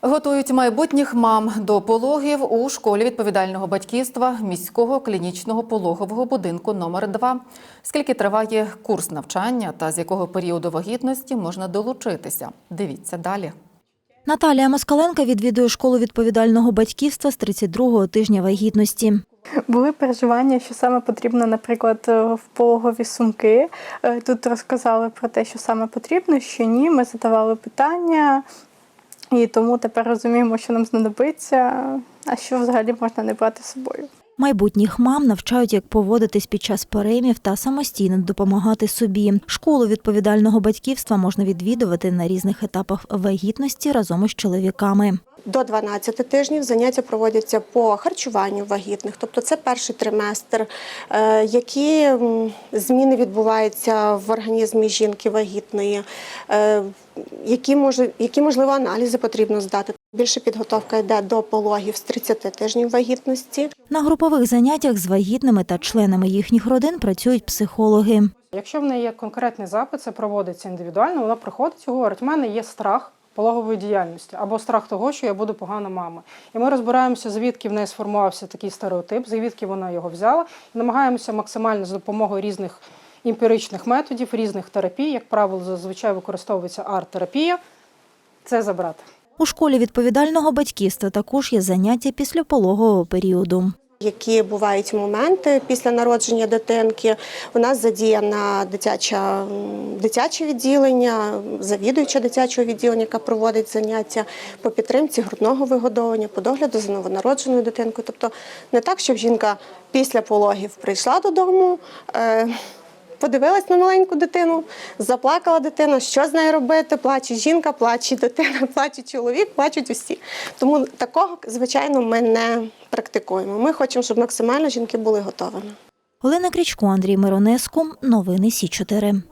Готують майбутніх мам до пологів у школі відповідального батьківства міського клінічного пологового будинку номер 2 Скільки триває курс навчання та з якого періоду вагітності можна долучитися? Дивіться далі. Наталія Москаленка відвідує школу відповідального батьківства з 32-го тижня вагітності. Були переживання, що саме потрібно, наприклад, е, в пологові сумки. Е, Тут розказали про те, що саме потрібно, що ні. Ми задавали питання, і тому тепер розуміємо, що нам знадобиться, а що взагалі можна не брати з собою. Майбутніх мам навчають, як поводитись під час переймів та самостійно допомагати собі. Школу відповідального батьківства можна відвідувати на різних етапах вагітності разом із чоловіками. До 12 тижнів заняття проводяться по харчуванню вагітних, тобто це перший триместр, е, які зміни відбуваються в організмі жінки вагітної, е, які, може, які можливо аналізи потрібно здати. Більше підготовка йде до пологів з 30 тижнів вагітності. На групових заняттях з вагітними та членами їхніх родин працюють психологи. Якщо в неї є конкретний запит, це проводиться індивідуально, вона приходить і говорить, у мене є страх пологової діяльності або страх того, що я буду погана мама. І ми розбираємося, звідки в неї сформувався такий стереотип, звідки вона його взяла, і намагаємося максимально за допомогою різних емпіричних методів, різних терапій, як правило, зазвичай використовується арт-терапія, це забрати. У школі відповідального батьківства також є заняття після пологового періоду. Які бувають моменти після народження дитинки. У нас задіяна дитяча, дитяче відділення, завідуюча дитячого відділення, яка проводить заняття по підтримці грудного вигодовування, по догляду за новонародженою дитинкою. Тобто не так, щоб жінка після пологів прийшла додому. Е- Подивилась на маленьку дитину, заплакала дитина, що з нею робити? Плаче жінка, плаче дитина, плаче чоловік, плачуть усі. Тому такого, звичайно, ми не практикуємо. Ми хочемо, щоб максимально жінки були готовими. Олена Крічко, Андрій Миронеску. Новини Сі 4